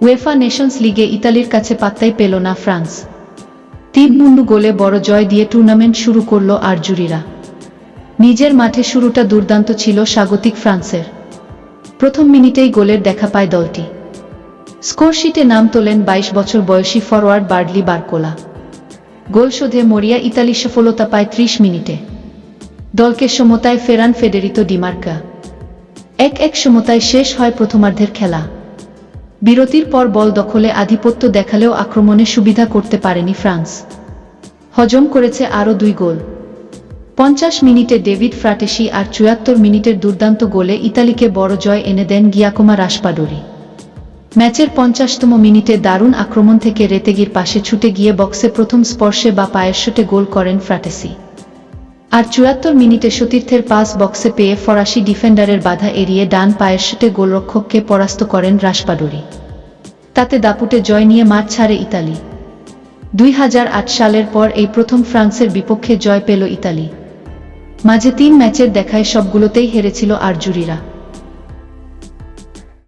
UEFA Nations লিগে ইতালির কাছে পাত্তাই পেল না ফ্রান্স। তিন মুন্ডু গোলে বড় জয় দিয়ে টুর্নামেন্ট শুরু করল আরজুরিরা। নিজের মাঠে শুরুটা দুর্দান্ত ছিল স্বাগতিক ফ্রান্সের। প্রথম মিনিটেই গোলের দেখা পায় দলটি। স্কোরশিটে নাম তোলেন ২২ বছর বয়সী ফরওয়ার্ড বার্ডলি বারকোলা। গোল শোধে মরিয়া ইতালি সফলতা পায় ত্রিশ মিনিটে। দলকে সমতায় ফেরান ফেডেরিতো ডিমার্কা। এক এক সমতায় শেষ হয় প্রথমার্ধের খেলা। বিরতির পর বল দখলে আধিপত্য দেখালেও আক্রমণে সুবিধা করতে পারেনি ফ্রান্স। হজম করেছে আরও দুই গোল। পঞ্চাশ মিনিটে ডেভিড ফ্রাটেসি আর চুয়াত্তর মিনিটের দুর্দান্ত গোলে ইতালিকে বড় জয় এনে দেন গিয়াকোমা রাসপাডোরি ম্যাচের পঞ্চাশতম মিনিটে দারুণ আক্রমণ থেকে রেতেগির পাশে ছুটে গিয়ে বক্সে প্রথম স্পর্শে বা পায়ের শটে গোল করেন ফ্রাটেসি আর চুয়াত্তর মিনিটে সতীর্থের পাস বক্সে পেয়ে ফরাসি ডিফেন্ডারের বাধা এড়িয়ে ডান পায়ের শুটে গোলরক্ষককে পরাস্ত করেন রাসপাডরি তাতে দাপুটে জয় নিয়ে মাঠ ছাড়ে ইতালি। দুই হাজার আট সালের পর এই প্রথম ফ্রান্সের বিপক্ষে জয় পেল ইতালি। মাঝে তিন ম্যাচের দেখায় সবগুলোতেই হেরেছিল আরজুরিরা।